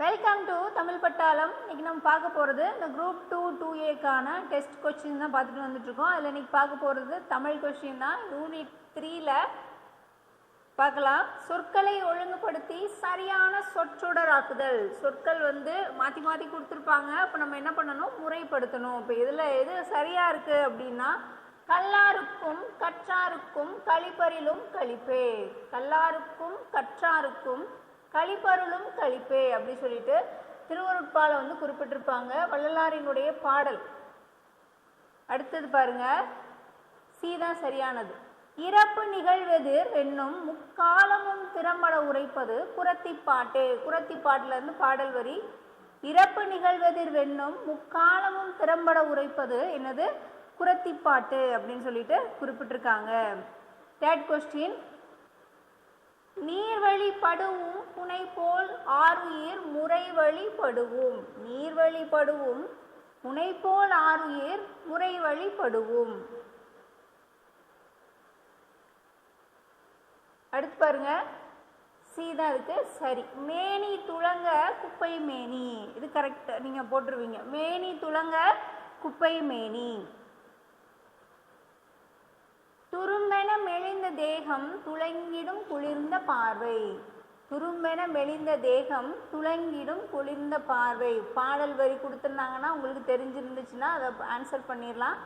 Welcome to Tamil பட்டாளம் இன்னைக்கு நம்ம பார்க்க போகிறது இந்த குரூப் டூ டூ ஏக்கான டெஸ்ட் கொஸ்டின் தான் பார்த்துட்டு வந்துட்டுருக்கோம். அதில் இன்றைக்கி பார்க்க போகிறது தமிழ் கொஸ்டின் தான். யூனிட் த்ரீயில் பார்க்கலாம். சொற்களை ஒழுங்குபடுத்தி சரியான சொற்றொடராக்குதல் சொற்கள் வந்து மாற்றி மாற்றி கொடுத்துருப்பாங்க. அப்போ நம்ம என்ன பண்ணணும்? முறைப்படுத்தணும். இப்போ இதில் எது சரியாக இருக்குது அப்படின்னா கல்லாருக்கும் கற்றாருக்கும் கழிப்பறிலும் கழிப்பே. கல்லாருக்கும் கற்றாருக்கும் கழிப்பருளும் கழிப்பே அப்படி சொல்லிட்டு திருவருட்பாலை வந்து குறிப்பிட்டிருப்பாங்க. வள்ளலாரினுடைய பாடல். அடுத்தது பாருங்க. சி தான் சரியானது. இறப்பு நிகழ்வெதிர் என்னும் முக்காலமும் திறம்பட உரைப்பது குரத்திப்பாட்டு குரத்திப்பாட்டுல இருந்து பாடல் வரி. இறப்பு நிகழ்வெதிர் வெண்ணும் முக்காலமும் திறம்பட உரைப்பது என்னது? குரத்திப்பாட்டு அப்படின்னு சொல்லிட்டு குறிப்பிட்டிருக்காங்க. தேர்ட் கொஸ்டின் நீர்வழி படுவும் புனை போல் ஆறுயிர் முறைவழி படுவும் நீர்வழி படுவும் புனை போல் ஆறுயிர் முறை படுவும் அடுத்து பாருங்க. சீதா இருக்கு. சரி. மேனி துளங்க குப்பை மேனி. இது கரெக்ட் நீங்க போட்டுருவீங்க. மேனி துளங்க குப்பை மேனி. துரும்பென மெலிந்த தேகம் துளங்கிடும் குளிர்ந்த பார்வை. துரும்பென மெலிந்த தேகம் துளங்கிடும் குளிர்ந்த பார்வை. பாடல் வரி கொடுத்துருந்தாங்கன்னா உங்களுக்கு தெரிஞ்சிருந்துச்சுன்னா அதை ஆன்சர் பண்ணிடலாம்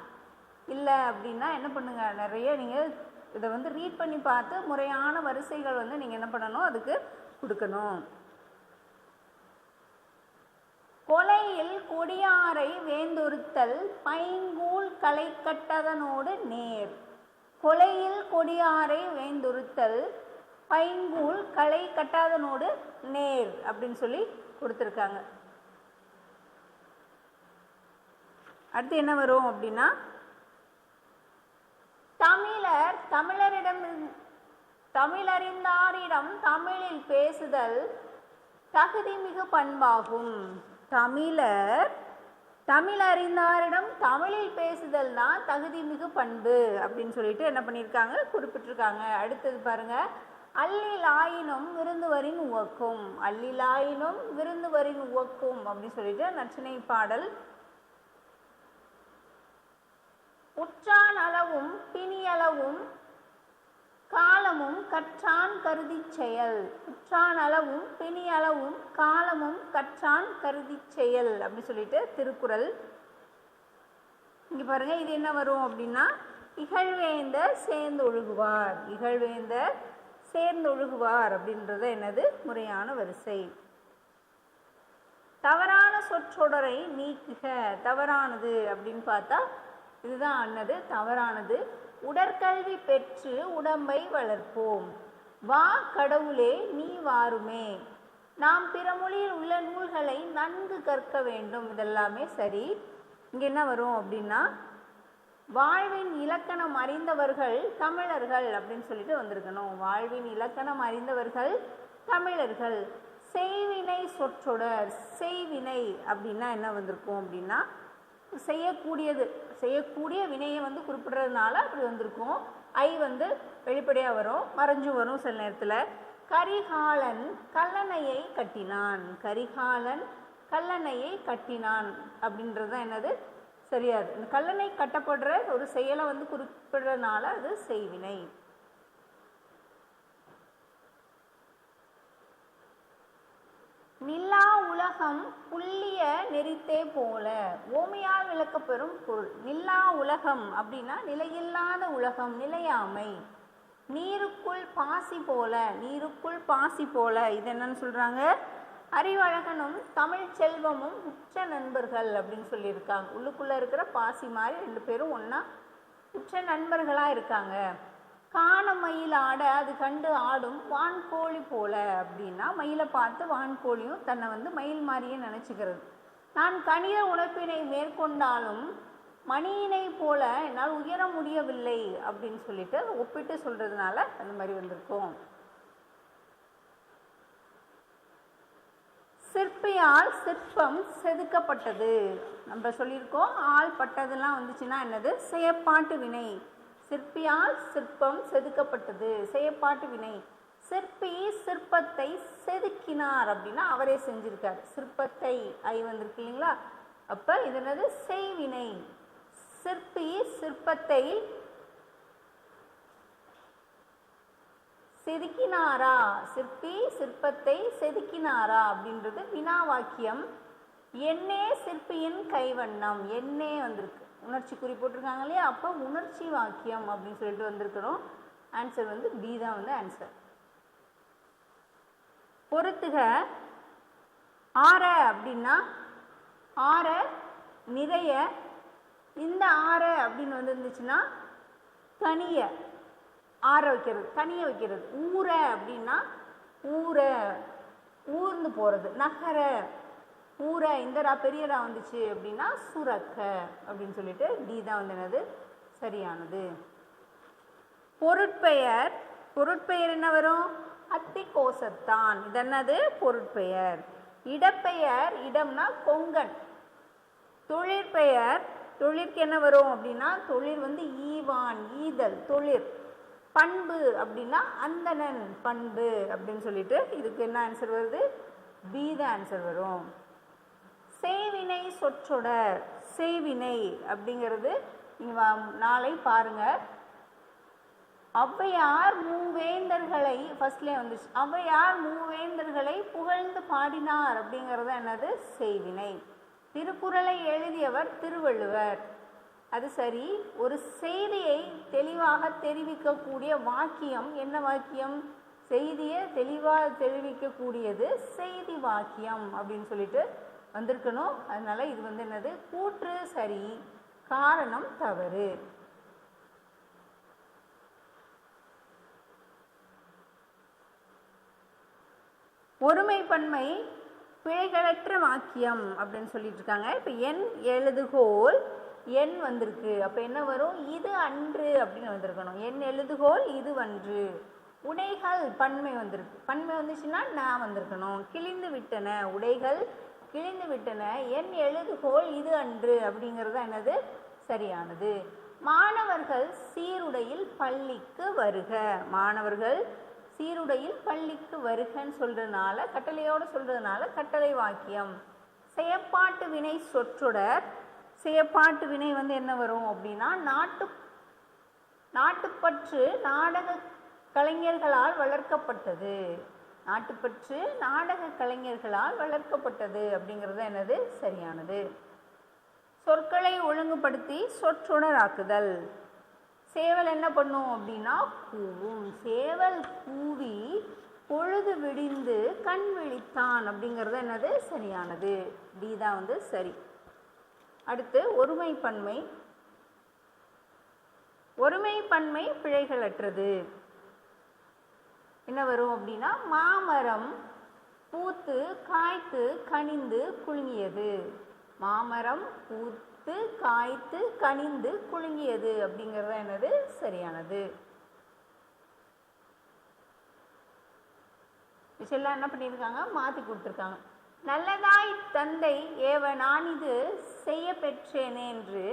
இல்லை அப்படின்னா என்ன பண்ணுங்கள் நிறைய நீங்கள் இதை வந்து ரீட் பண்ணி பார்த்து முறையான வரிசைகள் வந்து நீங்கள் என்ன பண்ணணும்? அதுக்கு கொடுக்கணும். கொலையில் கொடியாரை வேந்தொருத்தல் பைங்கூல் களை கட்டதனோடு நேர். கொலையில் கொடியாரை வேந்துருத்தல் பைங்கூல் களை கட்டாதனோடு நேர் அப்படின்னு சொல்லி கொடுத்துருக்காங்க. அடுத்து என்ன வரும் அப்படின்னா தமிழர் தமிழரிடம் தமிழறிந்தாரிடம் தமிழில் பேசுதல் தகுதி மிகு பண்பாகும். தமிழர் தமிழ் அறிந்தாரிடம் தமிழில் பேசுதல் தான் தகுதி மிகு பண்பு அப்படின்னு சொல்லிட்டு என்ன பண்ணியிருக்காங்க? குறிப்பிட்டிருக்காங்க. அடுத்தது பாருங்க. அல்லிலாயினும் விருந்துவரின் உவக்கும். அல்லிலாயினும் விருந்துவரின் உவக்கும் அப்படின்னு சொல்லிட்டு நச்சினை பாடல். உற்றான் அளவும் பிணியளவும் காலமும் கற்றான் கருதி செயல். உற்றான் அளவும் பிணி அளவும் காலமும் கற்றான் கருதி செயல் அப்படின்னு சொல்லிட்டு திருக்குறள். இங்கே பாருங்கள் இது என்ன வரும் அப்படின்னா இகழ்வேந்த சேர்ந்து ஒழுகுவார். இகழ்வேந்த சேர்ந்து ஒழுகுவார் அப்படின்றது எனது முறையான வரிசை. தவறான சொற்றொடரை நீக்குக. தவறானது அப்படின்னு பார்த்தா இதுதான் அன்னது தவறானது உடற்கல்வி பெற்று உடம்பை வளர்ப்போம். வா கடவுளே நீ வாருமே. நாம் பிற மொழியில் உள்ள நூல்களை நன்கு கற்க வேண்டும். இதெல்லாமே சரி. இங்கே என்ன வரும் அப்படின்னா வாழ்வின் இலக்கணம் அறிந்தவர்கள் தமிழர்கள் அப்படின்னு சொல்லிட்டு வந்திருக்கணும். வாழ்வின் இலக்கணம் அறிந்தவர்கள் தமிழர்கள். செய்வினை சொற்றொடர் செய்வினை அப்படின்னா என்ன வந்திருக்கும் அப்படின்னா செய்யக்கூடியது. செய்யக்கூடிய வினையை வந்து குறிப்பிடுறதுனால அப்படி வந்திருக்கும். ஐ வந்து வெளிப்படையாக வரும் மறைஞ்சு வரும் சில நேரத்தில். கரிகாலன் கல்லணையை கட்டினான். கரிகாலன் கல்லணையை கட்டினான் அப்படின்றது தான் என்னது? சரியாது. இந்த கல்லணை கட்டப்படுற ஒரு செயலை வந்து குறிப்பிடுறதுனால அது செய்வினை. நில்லா உலகம் புள்ளிய நெறித்தே போல. ஓமையால் விளக்கப்பெறும் பொருள். நில்லா உலகம் அப்படின்னா நிலையில்லாத உலகம் நிலையாமை. நீருக்குள் பாசி போல நீருக்குள் பாசி போல. இது என்னன்னு சொல்றாங்க? அறிவழகனும் தமிழ் செல்வமும் உற்ற நண்பர்கள் அப்படின்னு சொல்லியிருக்காங்க. உள்ளுக்குள்ள இருக்கிற பாசி மாதிரி ரெண்டு பேரும் ஒன்றா உற்ற நண்பர்களாக இருக்காங்க. காண மயில் ஆட அது கண்டு ஆடும் வான்கோழி போல அப்படின்னா மயிலை பார்த்து வான்கோழியும் தன்னை வந்து மயில் மாதிரியே நினச்சிக்கிறது. நான் கணித உழைப்பினை மேற்கொண்டாலும் மணியினை போல என்னால் உயர முடியவில்லை அப்படின்னு சொல்லிட்டு ஒப்பிட்டு சொல்கிறதுனால அந்த மாதிரி வந்திருக்கும். சிற்பியால் சிற்பம் செதுக்கப்பட்டது. நம்ம சொல்லியிருக்கோம் ஆள் பட்டதெல்லாம் வந்துச்சுன்னா என்னது? செயற்பாட்டு வினை. சிற்பியால் சிற்பம் செதுக்கப்பட்டது. செயற்பாட்டு வினை. சிற்பி சிற்பத்தை செதுக்கினார் அப்படின்னா அவரே செஞ்சிருக்கார். சிற்பத்தை ஐ வந்திருக்கு இல்லைங்களா? அப்ப இது என்னது? செய்வினை. சிற்பி சிற்பத்தை செதுக்கினாரா? சிற்பி சிற்பத்தை செதுக்கினாரா அப்படின்றது வினா வாக்கியம் என்னே சிற்பியின் கைவண்ணம். என்னே வந்திருக்கு. உணர்ச்சி குறி போட்டிருக்காங்க இல்லையா? அப்போ உணர்ச்சி வாக்கியம் அப்படின்னு சொல்லிட்டு வந்திருக்கிறோம் ஆன்சர் வந்து பி தான் வந்து ஆன்சர் பொறுத்துக. ஆற அப்படின்னா ஆற நிறைய. இந்த ஆற அப்படின்னு வந்து இருந்துச்சுன்னா கனிய ஆற வைக்கிறது கனிய வைக்கிறது. ஊற அப்படின்னா ஊற ஊர்ந்து போகிறது நகர. ஊற இந்த ரா பெரிய ரா வந்துச்சு அப்படின்னா சுரக்க அப்படின்னு சொல்லிட்டு டி தான் வந்து என்னது? சரியானது. பொருட்பெயர். பொருட்பெயர் என்ன வரும்? அத்திகோசத்தான். இது என்னது? பொருட்பெயர். இடப்பெயர் இடம்னா கொங்கன். தொழிற்பெயர். தொழிற்கு என்ன வரும் அப்படின்னா தொழில் வந்து ஈவான் ஈதல் தொழில் பண்பு அப்படின்னா அந்தணன் பண்பு அப்படின்னு சொல்லிட்டு இதுக்கு என்ன ஆன்சர் வருது? பி தான் ஆன்சர் வரும். சேவினை சொற்றொடர் சேவினை அப்படிங்கிறது நாளை பாருங்க. ஔவையார் மூவேந்தர்களை ஃபர்ஸ்ட்லேயே வந்துச்சு. ஔவையார் மூவேந்தர்களை புகழ்ந்து பாடினார் அப்படிங்கிறது என்னது? செய்வினை திருக்குறளை எழுதியவர் திருவள்ளுவர். அது சரி ஒரு செய்தியை தெளிவாக தெரிவிக்கக்கூடிய வாக்கியம் என்ன வாக்கியம்? செய்தியை தெளிவாக தெரிவிக்கக்கூடியது செய்தி வாக்கியம் அப்படின்னு சொல்லிட்டு வந்திருக்கணும். அதனால இது வந்து என்னது? கூற்று சரி காரணம் தவறு. ஒருமைப்பன்மை பிழைகளற்ற வாக்கியம் அப்படின்னு சொல்லிட்டு இருக்காங்க. இப்போ என் எழுதுகோல் என் வந்திருக்கு. அப்போ என்ன வரும்? இது அன்று அப்படின்னு வந்திருக்கணும். என் எழுதுகோல் இது அன்று. உடைகள் பன்மை வந்திருக்கு. பன்மை வந்துச்சுன்னா நான் வந்திருக்கணும். கிழிந்து விட்டன உடைகள் கிழிந்து விட்டன என் எழுதுகோள் இது அன்று அப்படிங்கிறது என்னது? சரியானது. மாணவர்கள் சீருடையில் பள்ளிக்கு வருக. மாணவர்கள் சீருடையில் பள்ளிக்கு வருகன்னு சொல்றதுனால கட்டளையோடு சொல்றதுனால கட்டளை வாக்கியம். செயப்பாட்டு வினை சொற்றொடர். செயப்பாட்டு வினை வந்து என்ன வரும் அப்படின்னா நாட்டு நாட்டுப்பற்று நாடக கலைஞர்களால் வளர்க்கப்பட்டது. நாட்டுப்பற்று நாடக கலைஞர்களால் வளர்க்கப்பட்டது அப்படிங்கிறது என்னது? சரியானது. சொற்களை ஒழுங்குபடுத்தி சொற்றொடராக்குதல். சேவல் என்ன பண்ணும் அப்படின்னா கூவும். சேவல் கூவி பொழுது விடிந்து கண் விழித்தான் அப்படிங்கிறது என்னது? சரியானது. டி தான் வந்து சரி. அடுத்து ஒருமைப்பன்மை. ஒருமைப்பன்மை பிழைகளற்றது. என்ன வரும் அப்படின்னா மாமரம் பூத்து காய்த்து கனிந்து குலுங்கியது. மாமரம் பூத்து காய்த்து கனிந்து குலுங்கியது அப்படிங்கிறது என்னது? சரியானது. விஷயம்லாம் என்ன பண்ணியிருக்காங்க? மாற்றி கொடுத்துருக்காங்க. நல்லதாய் தந்தை ஏவ நான் இது செய்ய பெற்றேனே என்று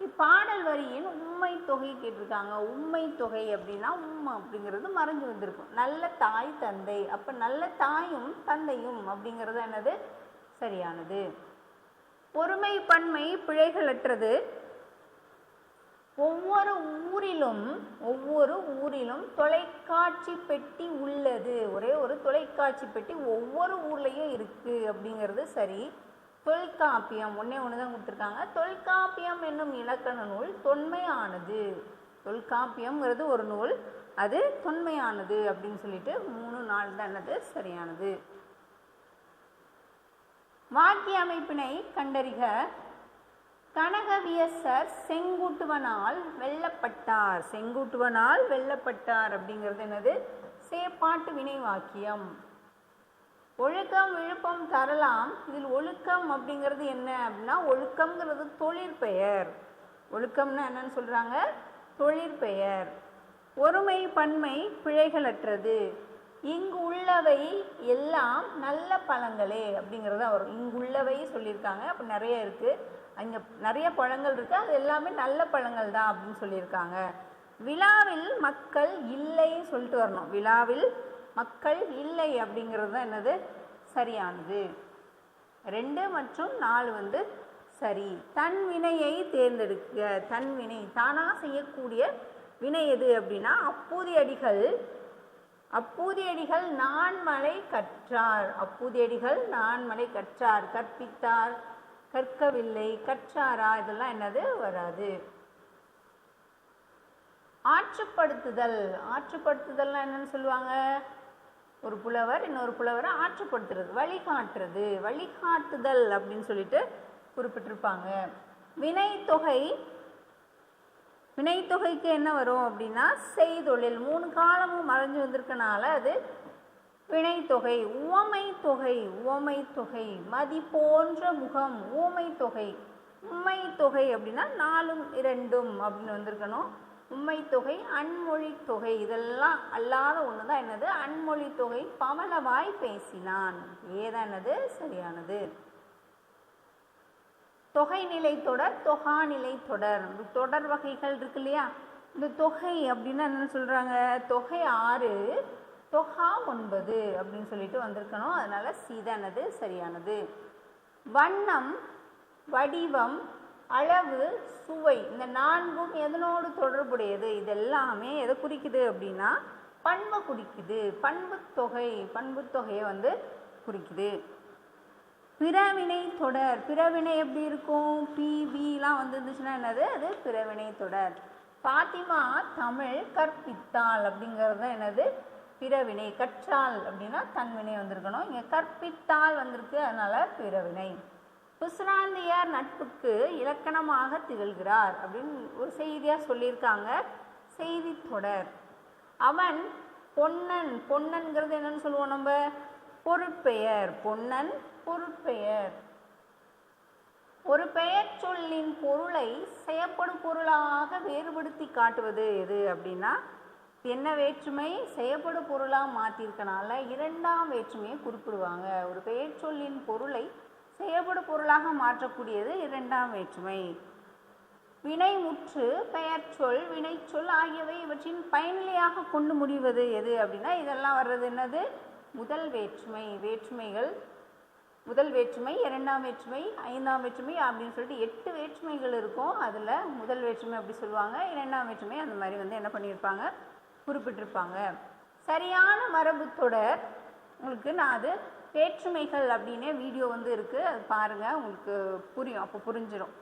இப்பாடல் வரியின் உண்மை தொகை கேட்டிருக்காங்க. உண்மை தொகை அப்படின்னா உண்மை அப்படிங்கிறது மறைஞ்சு வந்திருக்கும். நல்ல தாய் தந்தை. அப்போ நல்ல தாயும் தந்தையும் அப்படிங்கிறது என்னது? சரியானது. பொறுமை பன்மை பிழைகளற்றது. ஒவ்வொரு ஊரிலும் ஒவ்வொரு ஊரிலும் தொலைக்காட்சி பெட்டி உள்ளது. ஒரே ஒரு தொலைக்காட்சி பெட்டி ஒவ்வொரு ஊர்லேயும் இருக்குது அப்படிங்கிறது சரி. தொல்காப்பியம் ஒன்றே ஒன்று தான் கொடுத்துருக்காங்க. தொல்காப்பியம் என்னும் இலக்கண நூல் தொன்மையானது. தொல்காப்பியம்ங்கிறது ஒரு நூல் அது தொன்மையானது அப்படின்னு சொல்லிட்டு மூணு நாள் தான் என்னது? சரியானது. வாக்கிய அமைப்பினை கண்டறிக. கனகவியசர் செங்குட்டுவனால் வெல்லப்பட்டார். செங்குட்டுவனால் வெல்லப்பட்டார் அப்படிங்கிறது என்னது? சேப்பாட்டு வினை வாக்கியம் ஒழுக்கம் விழுப்பம் தரலாம். இதில் ஒழுக்கம் அப்படிங்கிறது என்ன அப்படின்னா ஒழுக்கம்ங்கிறது தொழிற்பெயர் ஒழுக்கம்னா என்னன்னு சொல்கிறாங்க தொழிற்பெயர் ஒருமை பன்மை பிழைகளற்றது. இங்கு உள்ளவை எல்லாம் நல்ல பழங்களே அப்படிங்கிறத வரும் இங்குள்ளவை சொல்லியிருக்காங்க. அப்போ நிறைய இருக்குது அங்கே நிறைய பழங்கள் இருக்குது அது எல்லாமே நல்ல பழங்கள் தான் அப்படின்னு சொல்லியிருக்காங்க. விழாவில் மக்கள் இல்லைன்னு சொல்லிட்டு வரணும். விழாவில் மக்கள் இல்லை அப்படிங்கிறது தான் என்னது? சரியானது. ரெண்டு மற்றும் நாலு வந்து சரி. தன் வினையை தேர்ந்தெடுக்க தன் வினை தானாக செய்யக்கூடிய வினை எது அப்படின்னா அப்பூதியடிகள். அப்பூதியடிகள் நான்மலை கற்றார். அப்பூதியடிகள் நான்மலை கற்றார். கற்பித்தார் கற்கவில்லை கற்றாரா? இதெல்லாம் என்னது? வராது. ஆற்றுப்படுத்துதல். ஆற்றுப்படுத்துதல்னா என்னன்னு சொல்லுவாங்க? ஒரு புலவர் இன்னொரு புலவரை ஆற்றுப்படுத்துறது வழிகாட்டுறது வழிகாட்டுதல் அப்படின்னு சொல்லிட்டு குறிப்பிட்டிருப்பாங்க. வினைத்தொகை வினைத்தொகைக்கு என்ன வரும் அப்படின்னா செய்தொழில். மூணு காலமும் மறைஞ்சு வந்திருக்கனால அது வினைத்தொகை உவமை தொகை உவமை தொகை மதி போன்ற முகம் ஊமை தொகை உண்மை தொகை அப்படின்னா நாலும் இரண்டும் அப்படின்னு வந்திருக்கணும். உண்மை தொகை அன்மொழி தொகை. இதெல்லாம் அல்லாத ஒன்று தான் என்னது? அன்மொழி தொகை. பவளவாய் பேசினான். ஏதானது சரியானது. தொகை நிலை தொடர் தொகா நிலை தொடர். இந்த தொடர் வகைகள் இருக்கு இல்லையா? இந்த தொகை அப்படின்னா என்ன சொல்கிறாங்க தொகை ஆறு தொகா ஒன்பது அப்படின்னு சொல்லிட்டு வந்திருக்கணும். அதனால சீதானது சரியானது. வண்ணம் வடிவம் அளவு சுவை இந்த நான்கும் எதனோடு தொடர்புடையது? இதெல்லாமே எதை குறிக்குது அப்படின்னா பண்பை குறிக்குது. பண்புத்தொகை தொகை தொகையை வந்து குறிக்குது. பிறவினை தொடர். பிறவினை எப்படி இருக்கும்? பிபிலாம் வந்துருந்துச்சுன்னா என்னது? அது பிறவினை தொடர். பாத்திமா தமிழ் கற்பித்தாள் அப்படிங்கிறது தான் என்னது? பிறவினை. கற்றாள் அப்படின்னா தன்வினை வந்திருக்கணும். இங்கே கற்பித்தாள் வந்திருக்கு அதனால பிறவினை. பிசுராந்தியார் நட்புக்கு இலக்கணமாக திகழ்கிறார் அப்படின்னு ஒரு செய்தியாக சொல்லியிருக்காங்க. செய்தி தொடர். அவன் பொன்னன் பொன்னன்கிறது என்னன்னு சொல்லுவோம் நம்ம? பொருட்பெயர் பொன்னன் பொருட்பெயர் ஒரு பெயர் சொல்லின் பொருளை செயப்படும் பொருளாக வேறுபடுத்தி காட்டுவது எது அப்படின்னா என்ன வேற்றுமை? செயப்படும் பொருளாக மாற்றிருக்கனால இரண்டாம் வேற்றுமையை குறிப்பிடுவாங்க. ஒரு பெயர் சொல்லின் பொருளை செயல்படு பொருளாக மாற்றக்கூடியது இரண்டாம் வேற்றுமை. வினைமுற்று பெயர்ச்சொல் வினைச்சொல் ஆகியவை இவற்றின் பயனிலையாக கொண்டு முடிவது எது அப்படின்னா இதெல்லாம் வர்றது என்னது? முதல் வேற்றுமை வேற்றுமைகள். முதல் வேற்றுமை இரண்டாம் வேற்றுமை ஐந்தாம் வேற்றுமை அப்படின்னு சொல்லிட்டு எட்டு வேற்றுமைகள் இருக்கும். அதில் முதல் வேற்றுமை அப்படி சொல்லுவாங்க. இரண்டாம் வேற்றுமை அந்த மாதிரி வந்து என்ன பண்ணியிருப்பாங்க? குறிப்பிட்டிருப்பாங்க. சரியான மரபு தொடர். உங்களுக்கு நான் அது வேற்றுமைகள் அப்படின்னே வீடியோ வந்து இருக்குது அது பாருங்கள் உங்களுக்கு புரியும். அப்போ புரிஞ்சிடும்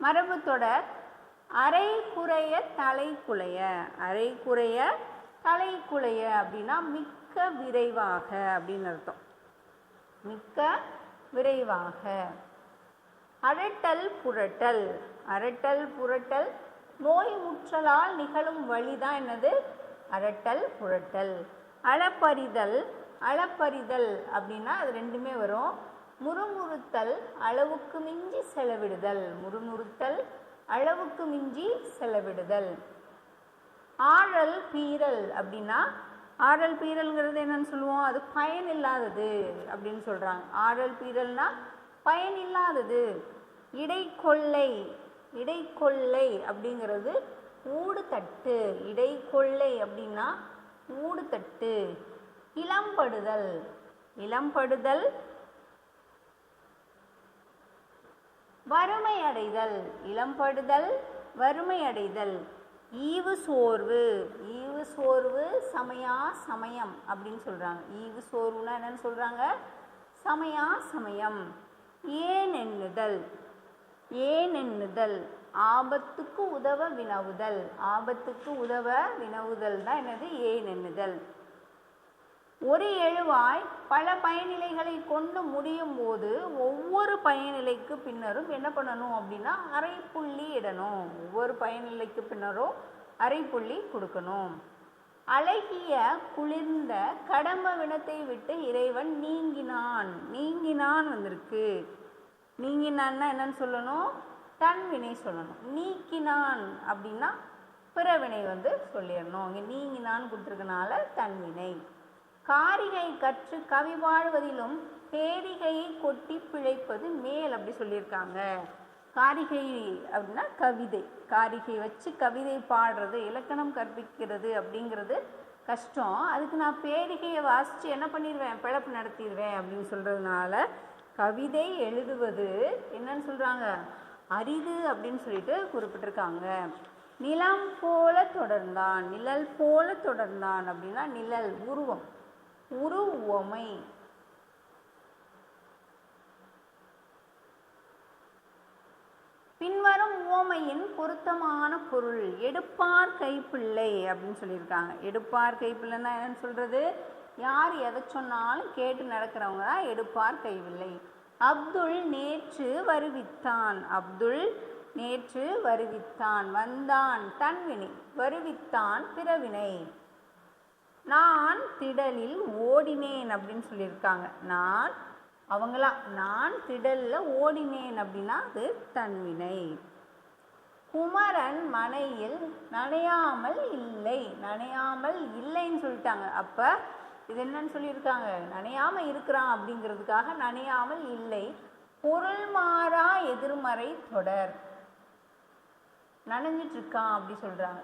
மரபு தொடர் அரை குறைய தலை குலைய அரை குறைய தலை குலைய அப்படின்னா மிக்க விரைவாக அப்படின்னு அர்த்தம். மிக்க விரைவாக அரட்டல் புரட்டல் அரட்டல் புரட்டல் நோய் முற்றலால் நிகழும் வழிதான் என்னது? அரட்டல் புரட்டல் அளப்பறிதல் அளப்பறிதல் அப்படின்னா அது ரெண்டுமே வரும். முறுமுறுத்தல் அளவுக்கு மிஞ்சி செலவிடுதல். முறுமுறுத்தல் அளவுக்கு மிஞ்சி செலவிடுதல். ஆழல் பீரல் அப்படின்னா ஆழல் பீரல்ங்கிறது என்னன்னு சொல்லுவோம். அது பயன் இல்லாதது அப்படின்னு சொல்கிறாங்க ஆழல் பீரல்னா பயன் இல்லாதது இடைக்கொள்ளை இடைக்கொள்ளை அப்படிங்கிறது ஊடுதட்டு. இடைக்கொள்ளை அப்படின்னா ஊடுதட்டு. இளம்படுதல். இளம்படுதல். வறுமை அடைதல் இளம்படுதல். வறுமை அடைதல் ஈவு சோர்வு. ஈவு சோர்வு சமயா சமயம் அப்படின்னு சொல்கிறாங்க ஈவு சோர்வுனா என்னன்னு சொல்கிறாங்க சமயா சமயம். ஏனெண்ணுதல். ஏனெண்ணுதல். ஆபத்துக்கு உதவ வினவுதல். ஆபத்துக்கு உதவ வினவுதல் தான் என்னது? ஏனெண்ணுதல். ஒரு எழுவாய் பல பயனிலைகளை கொண்டு முடியும் போது ஒவ்வொரு பயனிலைக்கு பின்னரும் என்ன பண்ணணும் அப்படின்னா அரைப்புள்ளி இடணும். ஒவ்வொரு பயனிலைக்கு பின்னரும் அரைப்புள்ளி கொடுக்கணும். அழகிய குளிர்ந்த கடம்ப வினத்தை விட்டு இறைவன் நீங்கினான். நீங்கினான் வந்திருக்கு. நீங்கினான்னா என்னன்னு சொல்லணும்? தன் வினை சொல்லணும். நீக்கினான் அப்படின்னா பிறவினை வந்து சொல்லிடணும். இங்கே நீங்கினான்னு கொடுத்துருக்கனால தன்வினை காரிகை கற்று கவி வாழ்வதிலும் பேரிகையை கொட்டி பிழைப்பது மேல் அப்படி சொல்லியிருக்காங்க. காரிகை அப்படின்னா கவிதை. காரிகை வச்சு கவிதை பாடுறது இலக்கணம் கற்பிக்கிறது அப்படிங்கிறது கஷ்டம். அதுக்கு நான் பேரிகையை வாசித்து என்ன பண்ணிடுவேன் பிழப்பு நடத்திடுவேன் அப்படின்னு சொல்கிறதுனால கவிதை எழுதுவது என்னன்னு சொல்கிறாங்க அரிது அப்படின்னு சொல்லிட்டு குறிப்பிட்டிருக்காங்க. நிலம் போல தொடர்ந்தான். நிழல் போல தொடர்ந்தான் அப்படின்னா நிழல் உருவம். உருவமை. பின்வரும் உவமையின் பொருத்தமான பொருள் எடுப்பார் கைப்பிள்ளை அப்படின்னு சொல்லியிருக்காங்க. எடுப்பார் கைப்பிள்ளைன்னா என்னன்னு சொல்கிறது யார் எதை சொன்னாலும் கேட்டு நடக்கிறவங்க தான் எடுப்பார் கைவில்லை அப்துல் நேற்று வருவித்தான். அப்துல் நேற்று வருவித்தான். வந்தான் தன்வினை வருவித்தான் பிறவினை. திடலில் ஓடினேன் அப்படின்னு சொல்லியிருக்காங்க. நான் அவங்களா நான் திடலில் ஓடினேன் அப்படின்னா அது தன்வினை குமரன் மனையில் நனையாமல் இல்லை நனையாமல் இல்லைன்னு சொல்லிட்டாங்க. அப்போ இது என்னன்னு சொல்லியிருக்காங்க? நனையாமல் இருக்கிறான் அப்படிங்கிறதுக்காக நனையாமல் இல்லை. பொருள் மாறா எதிர்மறை தொடர். நனைஞ்சிட்ருக்கான் அப்படி சொல்கிறாங்க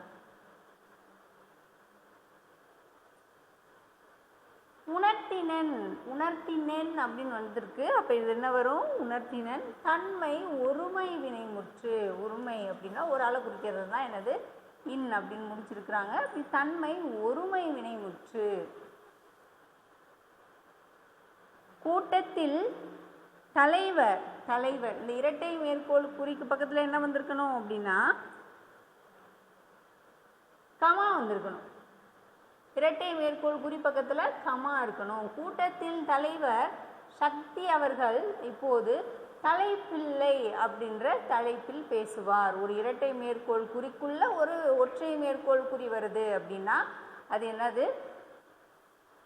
உணர்த்தினன் உணர்த்தினன் அப்படின்னு வந்திருக்கு. அப்போ இது என்ன வரும்? உணர்த்தினன் தன்மை ஒருமை வினைமுற்று. ஒருமை அப்படின்னா ஒரு ஆளை குறிக்கிறது தான் எனது இன் அப்படின்னு முடிச்சிருக்கிறாங்க. தன்மை ஒருமை வினைமுற்று. கூட்டத்தில் தலைவர் தலைவர் இந்த இரட்டை மேற்கோள் குறிக்கு பக்கத்தில் என்ன வந்திருக்கணும் அப்படின்னா கமா வந்திருக்கணும். இரட்டை மேற்கோள் குறிப்பக்கத்தில் கமா இருக்கணும். கூட்டத்தில் தலைவர் சக்தி அவர்கள் இப்போது தலைப்பிள்ளை அப்படின்ற தலைப்பில் பேசுவார். ஒரு இரட்டை மேற்கோள் குறிக்குள்ள ஒரு ஒற்றை மேற்கோள் குறி வருது அப்படின்னா அது என்னது?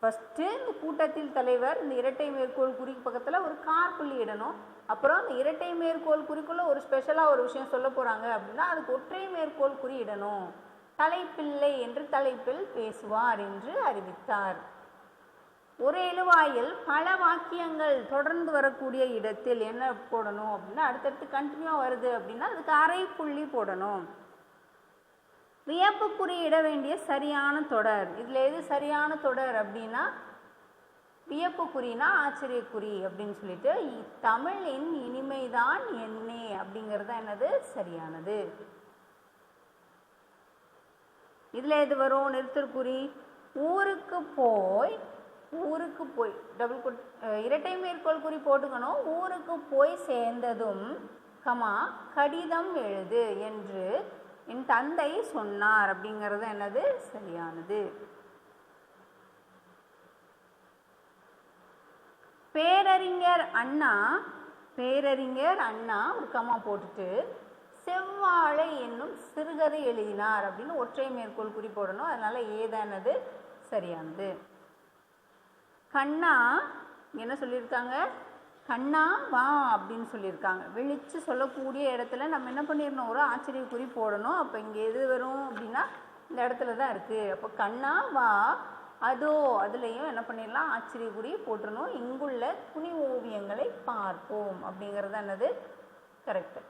ஃபஸ்ட்டு இந்த கூட்டத்தில் தலைவர் இந்த இரட்டை மேற்கோள் குறி பக்கத்தில் ஒரு கார் புள்ளி இடணும். அப்புறம் இந்த இரட்டை மேற்கோள் குறிக்குள்ளே ஒரு ஸ்பெஷலாக ஒரு விஷயம் சொல்ல போகிறாங்க அப்படின்னா அதுக்கு ஒற்றை மேற்கோள் குறி இடணும். தலைப்பில்லை என்று தலைப்பில் பேசுவார் என்று அறிவித்தார். ஒரு எழுவாயில் பல வாக்கியங்கள் தொடர்ந்து வரக்கூடிய இடத்தில் என்ன போடணும் அப்படின்னா அடுத்தடுத்து கண்டினியூவாக வருது அப்படின்னா அதுக்கு அரை புள்ளி போடணும். வியப்புக்குறி இட வேண்டிய சரியான தொடர். இதில் எது சரியான தொடர் அப்படின்னா வியப்புக்குறினா ஆச்சரியக்குறி அப்படின்னு சொல்லிட்டு தமிழின் இனிமைதான் என்னே அப்படிங்கிறது தான் என்னது? சரியானது. இதில் எது வரும்? நிறுத்தற்குறி. ஊருக்கு போய் ஊருக்கு போய் டபுள் குட் இரட்டை மேற்கோள் குறி போட்டுக்கணும். ஊருக்கு போய் சேர்ந்ததும் கமா கடிதம் எழுது என்று என் தந்தை சொன்னார். அப்படிங்கிறது என்னது? சரியானது. பேரறிஞர் அண்ணா பேரறிஞர் அண்ணா ஒரு கமா போட்டுட்டு செவ்வாழை என்னும் சிறுகதை எழுதினார் அப்படின்னு ஒற்றை மேற்கோள் குறி போடணும். அதனால ஏதானது சரியானது. கண்ணா என்ன சொல்லியிருக்காங்க? கண்ணா வா அப்படின்னு சொல்லியிருக்காங்க. விழிச்சு சொல்லக்கூடிய இடத்துல நம்ம என்ன பண்ணிடணும்? ஒரு ஆச்சரிய குறி போடணும். அப்போ இங்கே எது வரும் அப்படின்னா இந்த இடத்துல தான் இருக்குது அப்போ கண்ணா வா அதோ அதுலேயும் என்ன பண்ணிடலாம்? ஆச்சரிய குறி போட்டுடணும் இங்குள்ள துணி ஓவியங்களை பார்ப்போம். அப்படிங்கிறது என்னது? கரெக்டு.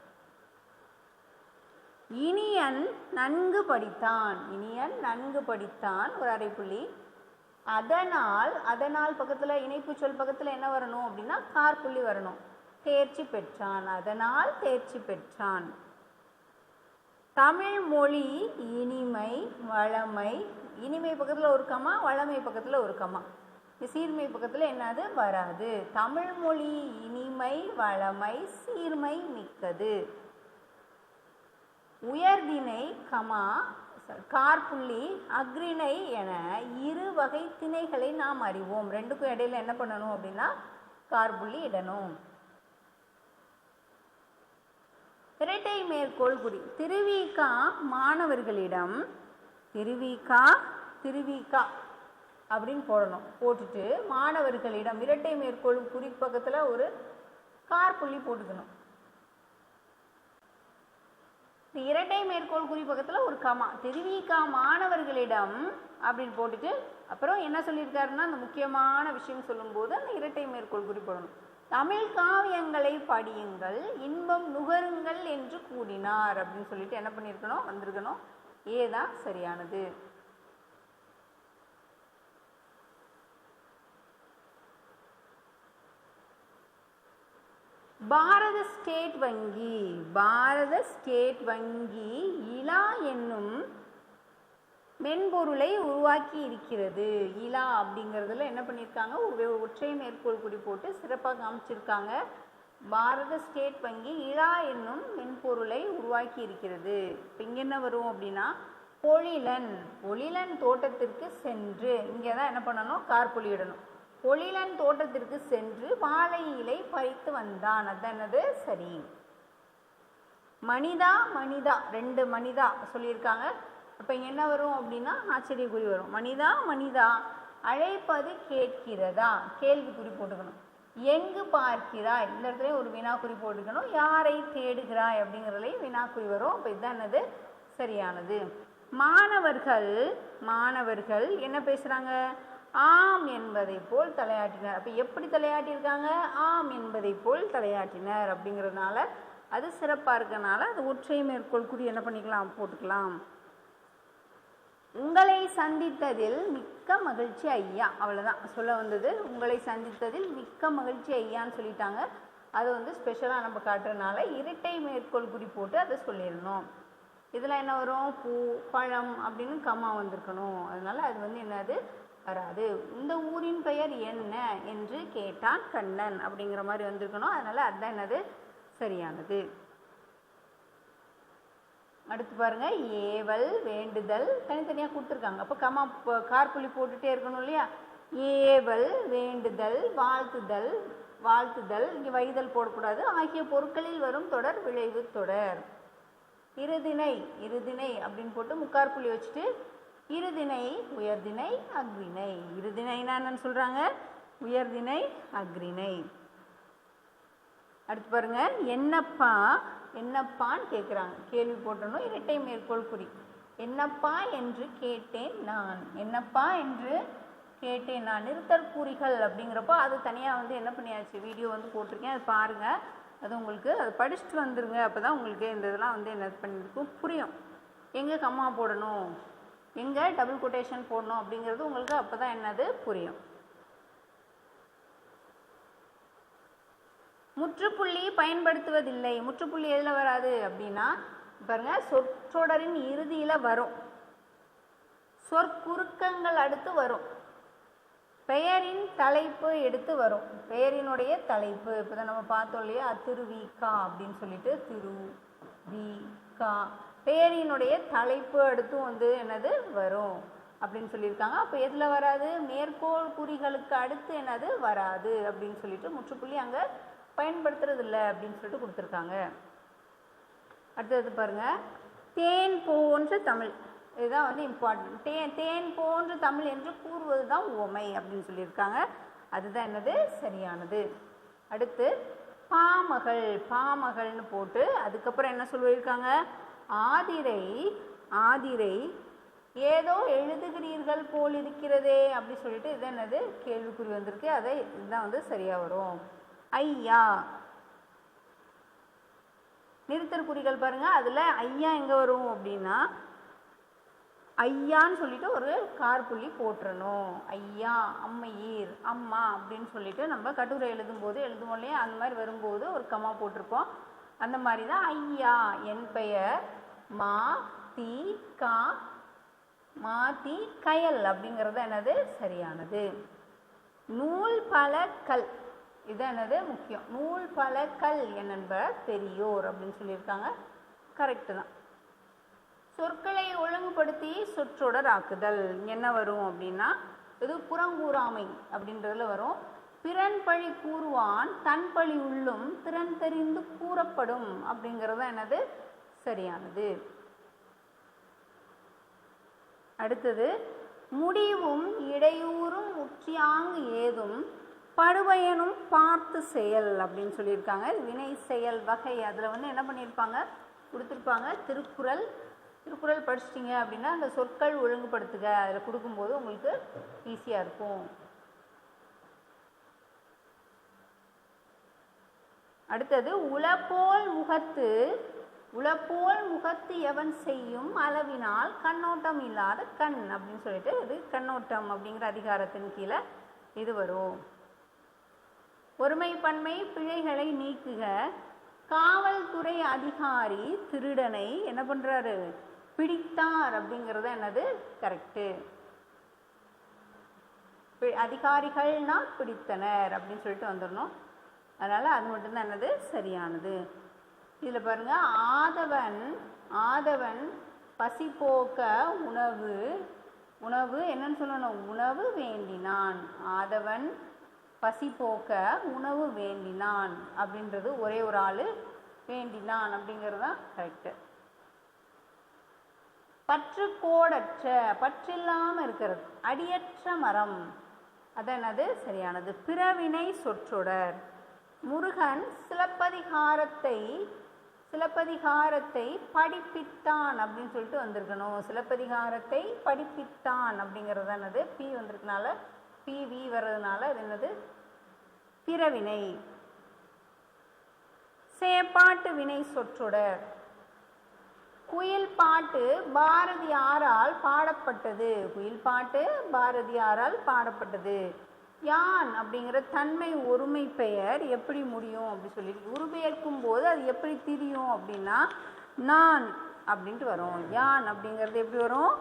இனியன் நன்கு படித்தான். இனியன் நன்கு படித்தான். ஒரு அரைப்புள்ளி. அதனால் அதனால் பக்கத்தில் இணைப்பு சொல் பக்கத்தில் என்ன வரணும் அப்படின்னா கார்புள்ளி வரணும். தேர்ச்சி பெற்றான். அதனால் தேர்ச்சி பெற்றான். தமிழ் மொழி இனிமை வளமை. இனிமை பக்கத்தில் ஒரு கமா வளமை பக்கத்தில் ஒரு கமா. சீர்மை பக்கத்தில் என்னது? வராது. தமிழ் மொழி இனிமை வளமை சீர்மை மிக்கது. உயர்திணை கமா கார்புள்ளி அக்ரிணை என இரு வகை திணைகளை நாம் அறிவோம். ரெண்டுக்கும் இடையில என்ன பண்ணணும் அப்படின்னா கார்புள்ளி இடணும். இரட்டை மேற்கோள் குறி திருவிகா மாணவர்களிடம் திருவிகா திருவிகா அப்படின்னு போடணும். போட்டுட்டு மாணவர்களிடம் இரட்டை மேற்கோள் குறிப்பக்கத்தில் பக்கத்துல ஒரு கார்புள்ளி போட்டுக்கணும். இந்த இரட்டை மேற்கோள் குறிப்பகத்தில் ஒரு கமா தெரிவிக்கா மாணவர்களிடம் அப்படின்னு போட்டுட்டு அப்புறம் என்ன சொல்லியிருக்காருன்னா அந்த முக்கியமான விஷயம் சொல்லும்போது அந்த இரட்டை மேற்கோள் குறிப்பிடணும் தமிழ் காவியங்களை படியுங்கள் இன்பம் நுகருங்கள் என்று கூறினார் அப்படின்னு சொல்லிட்டு என்ன பண்ணியிருக்கணும்? வந்திருக்கணும். ஏதான் சரியானது. பாரத ஸ்டேட் வங்கி பாரத ஸ்டேட் வங்கி இலா என்னும் மென்பொருளை உருவாக்கி இருக்கிறது. இலா அப்படிங்கிறதுல என்ன பண்ணியிருக்காங்க? ஒரு ஒற்றை மேற்கோள் குறி போட்டு சிறப்பாக காமிச்சிருக்காங்க. பாரத ஸ்டேட் வங்கி இலா என்னும் மென்பொருளை உருவாக்கி இருக்கிறது. இப்போ இங்கே என்ன வரும் அப்படின்னா பொழிலன் பொழிலன் தோட்டத்திற்கு சென்று இங்கே தான் என்ன பண்ணணும்? கார்பொழியிடணும் ஒளிலன் தோட்டத்திற்கு சென்று வாழை இலை பறித்து வந்தான். அதனது என்னது? சரி. மனிதா மனிதா. ரெண்டு மனிதா சொல்லியிருக்காங்க. அப்போ இங்கே என்ன வரும் அப்படின்னா ஆச்சரியக்குறி வரும். மனிதா மனிதா அழைப்பது கேட்கிறதா? கேள்விக்குறி போட்டுக்கணும். எங்கு பார்க்கிறாய்? இந்த இடத்துல ஒரு வினாக்குறி போட்டுக்கணும். யாரை தேடுகிறாய் அப்படிங்கிறதுலையும் வினாக்குறி வரும். அப்போ இதுதான் என்னது? சரியானது. மாணவர்கள் மாணவர்கள் என்ன பேசுகிறாங்க ஆம் என்பதை போல் தலையாட்டினர். அப்போ எப்படி தலையாட்டியிருக்காங்க? ஆம் என்பதை போல் தலையாட்டினர் அப்படிங்கிறதுனால அது சிறப்பாக இருக்கனால அது ஒற்றை மேற்கோள் குறி என்ன பண்ணிக்கலாம்? போட்டுக்கலாம். உங்களை சந்தித்ததில் மிக்க மகிழ்ச்சி ஐயா. அவ்வளோதான் சொல்ல வந்தது உங்களை சந்தித்ததில் மிக்க மகிழ்ச்சி ஐயான்னு சொல்லிட்டாங்க. அது வந்து ஸ்பெஷலாக நம்ம காட்டுறதுனால இரட்டை மேற்கோள் குறி போட்டு அதை சொல்லிடணும். இதில் என்ன வரும்? பூ பழம் அப்படின்னு கம்மா வந்திருக்கணும். அதனால அது வந்து என்னது? வராது. இந்த ஊரின் பெயர் என்ன என்று கேட்டான் கண்ணன் அப்படிங்கிற மாதிரி வந்திருக்கணும். அதனால அதுதான் என்னது? சரியானது. அடுத்து பாருங்க. ஏவல் வேண்டுதல் தனித்தனியாக கொடுத்துருக்காங்க. அப்போ கமா ப- கார்புள்ளி போட்டுட்டே இருக்கணும் இல்லையா? ஏவல் வேண்டுதல் வாழ்த்துதல் வாழ்த்துதல். இங்கே வைதல் போடக்கூடாது. ஆகிய பொருட்களில் வரும் தொடர் விளைவு தொடர். இருதினை இருதினை அப்படின்னு போட்டு முக்கார் புள்ளி வச்சுட்டு இருதினை உயர்தினை அக்ரிணை இருதினைனா என்னன்னு சொல்கிறாங்க உயர்தினை அக்ரிணை அடுத்து பாருங்க. என்னப்பா என்னப்பான்னு கேட்குறாங்க கேள்வி போட்டணும் இரட்டை மேற்கோள் குறி. என்னப்பா என்று கேட்டேன் நான். என்னப்பா என்று கேட்டேன் நான். நிறுத்தற்கூறிகள் அப்படிங்கிறப்போ அது தனியாக வந்து என்ன பண்ணியாச்சு? வீடியோ வந்து போட்டிருக்கேன். அது பாருங்கள் அது உங்களுக்கு அது படிச்சுட்டு வந்துருங்க. அப்போ தான் உங்களுக்கு இந்த இதெல்லாம் வந்து என்ன பண்ணியிருக்கும்? புரியும். எங்கே கம்மா போடணும்? எங்கே டபுள் கொட்டேஷன் போடணும் அப்படிங்கிறது உங்களுக்கு அப்போ தான் என்னது புரியும். முற்றுப்புள்ளி பயன்படுத்துவதில்லை. முற்றுப்புள்ளி எதில் வராது அப்படின்னா பாருங்க சொற்றொடரின் இறுதியில் வரும். சொற்குறுக்கங்கள் அடுத்து வரும். பெயரின் தலைப்பு எடுத்து வரும். பெயரினுடைய தலைப்பு இப்போ தான் நம்ம பார்த்தோம் இல்லையா? திருவிகா அப்படின்னு சொல்லிட்டு திரு வி கா பேரினுடைய தலைப்பு அடுத்தும் வந்து என்னது? வரும். அப்படின்னு சொல்லியிருக்காங்க. அப்போ எதில் வராது? மேற்கோள் குறிகளுக்கு அடுத்து என்னது? வராது அப்படின்னு சொல்லிட்டு முற்றுப்புள்ளி அங்கே பயன்படுத்துறது இல்லை அப்படின்னு சொல்லிட்டு கொடுத்துருக்காங்க. அடுத்தது பாருங்க. தேன் போன்ற தமிழ். இதுதான் வந்து இம்பார்ட்டன்ட் தேன் தேன் போன்ற தமிழ் என்று கூறுவது தான் உமை அப்படின்னு சொல்லியிருக்காங்க. அதுதான் என்னது? சரியானது. அடுத்து பாமகள். பாமகள்னு போட்டு அதுக்கப்புறம் என்ன சொல்லியிருக்காங்க? ஆதிரை ஆதிரை ஏதோ எழுதுகிறீர்கள் போல் இருக்கிறதே அப்படி சொல்லிட்டு இது என்னது? கேள்விக்குறி வந்திருக்கு. அதை இதுதான் வந்து சரியாக வரும். ஐயா. நிறுத்தல் குறிகள் பாருங்கள் அதில் ஐயா எங்கே வரும் அப்படின்னா ஐயான்னு சொல்லிட்டு ஒரு கார்புள்ளி போட்டுறணும் ஐயா அம்மையீர் அம்மா அப்படின்னு சொல்லிட்டு நம்ம கட்டுரை எழுதும்போது எழுதுவோம் இல்லையா? அந்த மாதிரி வரும்போது ஒரு கம்மா போட்டிருப்போம். அந்த மாதிரி தான் ஐயா என் பெயர். மா தி கா மாத்தி கயல் அப்படிங்கிறது என்னது? சரியானது. நூல் பல கல். இது என்னது? முக்கியம். நூல் பல கல் என்னென்ப பெரியோர் அப்படின்னு சொல்லியிருக்காங்க. கரெக்டு தான். சொற்களை ஒழுங்குபடுத்தி சொற்றொடர் ஆக்குதல். என்ன வரும் அப்படின்னா இது புறங்கூறாமை அப்படின்றதுல வரும். பிறன் பழி கூறுவான் தன் பழி உள்ளும் திறன் தெரிந்து கூறப்படும் அப்படிங்கிறது என்னது? சரியானது. அடுத்தது முடிவும் இடையூறும் முற்றியாங்கு ஏதும் படுபயனும் பார்த்து செயல் அப்படின்னு சொல்லியிருக்காங்க. வினை செயல் வகை. அதில் வந்து என்ன பண்ணியிருப்பாங்க? கொடுத்துருப்பாங்க திருக்குறள். திருக்குறள் படிச்சிட்டிங்க அப்படின்னா அந்த சொற்கள் ஒழுங்குபடுத்துக. அதில் கொடுக்கும்போது உங்களுக்கு ஈஸியாக இருக்கும். அடுத்தது உளப்போல் முகத்து உளப்போல் முகத்து எவன் செய்யும் அளவினால் கண்ணோட்டம் இல்லாத கண் அப்படின்னு சொல்லிட்டு இது கண்ணோட்டம் அப்படிங்கிற அதிகாரத்தின் கீழே இது வரும். ஒருமைப்பன்மை பிழைகளை நீக்குக. காவல்துறை அதிகாரி திருடனை என்ன பண்ணுறாரு பிடித்தார் அப்படிங்கிறது என்னது? கரெக்டு அதிகாரிகள்னா பிடித்தனர் அப்படின்னு சொல்லிட்டு வந்துடணும் அதனால் அது மட்டும்தான் என்னது? சரியானது. இதில் பாருங்கள் ஆதவன் ஆதவன் பசி போக்க உணவு உணவு என்னன்னு சொல்லணும்? உணவு வேண்டினான். ஆதவன் பசி போக்க உணவு வேண்டினான். அப்படின்றது ஒரே ஒரு ஆள் வேண்டினான் அப்படிங்கிறது தான் கரெக்டு பற்றுக்கோடற்ற பற்றில்லாமல் இருக்கிறது. அடியற்ற மரம். அது சரியானது. பிறவினை சொற்றொடர். முருகன் சிலப்பதிகாரத்தை சிலப்பதிகாரத்தை படிப்பித்தான் அப்படின்னு சொல்லிட்டு வந்திருக்கணும். சிலப்பதிகாரத்தை படிப்பித்தான் அப்படிங்கிறது என்னது பி வந்திருக்கனால பி வி வர்றதுனால அது என்னது? பிறவினை. சேப்பாட்டு வினை சொற்றொடர். குயில் பாட்டு பாரதியாரால் பாடப்பட்டது. குயில் பாட்டு பாரதியாரால் பாடப்பட்டது. யான் அப்படிங்கிற தன்மை ஒருமை பெயர் எப்படி முடியும் அப்படி சொல்லி உருபெயர்க்கும் போது அது எப்படி திரியும் அப்படின்னா நான் அப்படின்ட்டு வரும். யான் அப்படிங்கிறது எப்படி வரும்?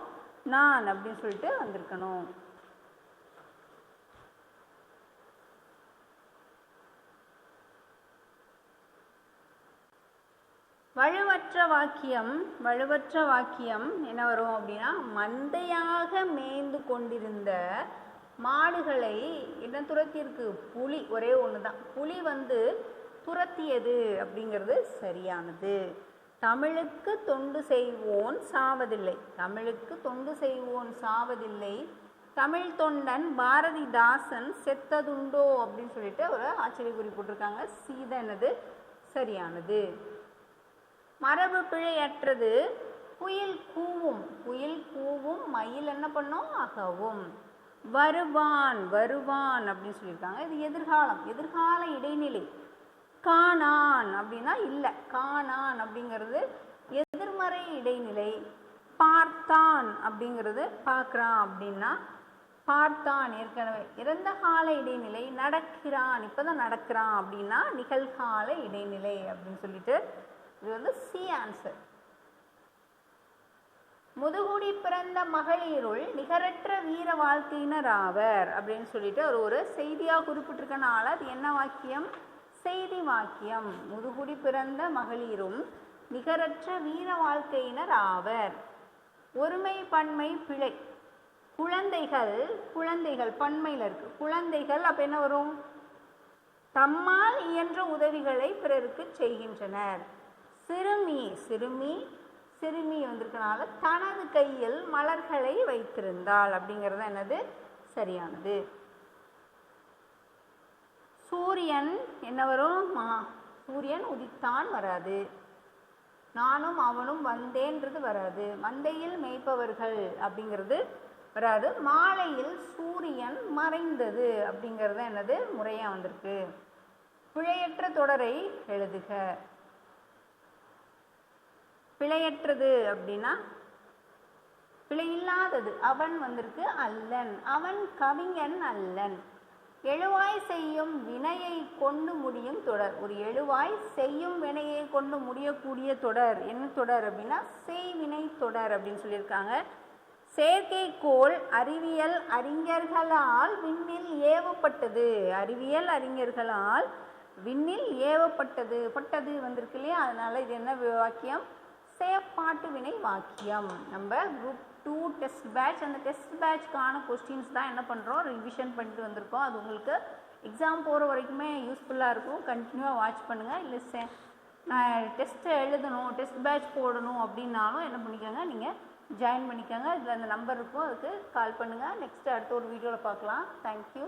நான் அப்படின்னு சொல்லிட்டு வந்திருக்கணும். வலுவற்ற வாக்கியம் வலுவற்ற வாக்கியம் என்ன வரும் அப்படின்னா மந்தையாக மேய்ந்து கொண்டிருந்த மாடுகளை என்ன துரத்தியிருக்கு? புலி ஒரே ஒன்று தான் புலி வந்து துரத்தியது அப்படிங்கிறது சரியானது. தமிழுக்கு தொண்டு செய்வோன் சாவதில்லை. தமிழுக்கு தொண்டு செய்வோன் சாவதில்லை. தமிழ் தொண்டன் பாரதிதாசன் செத்ததுண்டோ அப்படின்னு சொல்லிட்டு ஒரு ஆச்சரிய குறி போட்டிருக்காங்க. சீதனது சரியானது. மரபு பிழையற்றது. புயல் கூவும். புயல் கூவும் மயில் என்ன பண்ணும்? அகவும். வருவான் வருவான் அப்படின்னு சொல்லியிருக்காங்க. இது எதிர்காலம் எதிர்கால இடைநிலை. காணான் அப்படின்னா இல்லை. காணான் அப்படிங்கிறது எதிர்மறை இடைநிலை. பார்த்தான் அப்படிங்கிறது பார்க்குறான் அப்படின்னா பார்த்தான் ஏற்கனவே. இறந்த கால இடைநிலை நடக்கிறான் இப்போதான் நடக்கிறான் அப்படின்னா நிகழ்கால இடைநிலை அப்படின்னு சொல்லிட்டு இது வந்து சி ஆன்சர் முதுகுடி பிறந்த மகளிருள் நிகரற்ற வீர வாழ்க்கையினர் ஆவர் அப்படின்னு சொல்லிட்டு அவர் ஒரு செய்தியாக குறிப்பிட்டிருக்கனால அது என்ன வாக்கியம்? செய்தி வாக்கியம். முதுகுடி பிறந்த மகளிரும் நிகரற்ற வீர வாழ்க்கையினர் ஆவர். ஒருமை பன்மை பிழை. குழந்தைகள் குழந்தைகள் பன்மையில் இருக்கு. குழந்தைகள் அப்போ என்ன வரும்? தம்மால் இயன்ற உதவிகளை பிறருக்கு செய்கின்றனர். சிறுமி சிறுமி சிறுமி வந்திருக்கனால தனது கையில் மலர்களை வைத்திருந்தாள். அப்படிங்கிறது என்னது? சரியானது. சூரியன் என்ன வரும்? மா சூரியன் உதித்தான் வராது. நானும் அவனும் வந்தேன்றது வராது. மந்தையில் மேய்ப்பவர்கள் அப்படிங்கிறது வராது. மாலையில் சூரியன் மறைந்தது அப்படிங்கிறது என்னது? முறையாக வந்திருக்கு. பிழையற்ற தொடரை எழுதுக. பிழையற்றது அப்படின்னா பிழையில்லாதது. அவன் வந்திருக்கு அல்லன். அவன் கவிஞன் அல்லன். எழுவாய் செய்யும் வினையை கொண்டு முடியும் தொடர். ஒரு எழுவாய் செய்யும் வினையை கொண்டு முடியக்கூடிய தொடர். என்ன தொடர் அப்படின்னா செய்வினை தொடர் அப்படின்னு சொல்லியிருக்காங்க. செயற்கைக்கோள் அறிவியல் அறிஞர்களால் விண்ணில் ஏவப்பட்டது. அறிவியல் அறிஞர்களால் விண்ணில் ஏவப்பட்டது. பட்டது வந்திருக்கு இல்லையா? அதனால் இது என்ன வாக்கியம் செயற்பாட்டு வினை வாக்கியம் நம்ம குரூப் டூ டெஸ்ட் பேட்ச் அந்த டெஸ்ட் பேட்ச்க்கான கொஸ்டின்ஸ் தான் என்ன பண்ணுறோம் ரிவிஷன் பண்ணிட்டு வந்திருக்கோம். அது உங்களுக்கு எக்ஸாம் போகிற வரைக்குமே யூஸ்ஃபுல்லாக இருக்கும். கண்டினியூவாக வாட்ச் பண்ணுங்கள் இல்லை சே நான் டெஸ்ட்டு எழுதணும் டெஸ்ட் பேட்ச் போடணும் அப்படின்னாலும் என்ன பண்ணிக்கோங்க? நீங்கள் ஜாயின் பண்ணிக்கோங்க. இதில் அந்த நம்பர் இருக்கும். அதுக்கு கால் பண்ணுங்கள் நெக்ஸ்ட்டு அடுத்த ஒரு வீடியோவில் பார்க்கலாம். தேங்க்யூ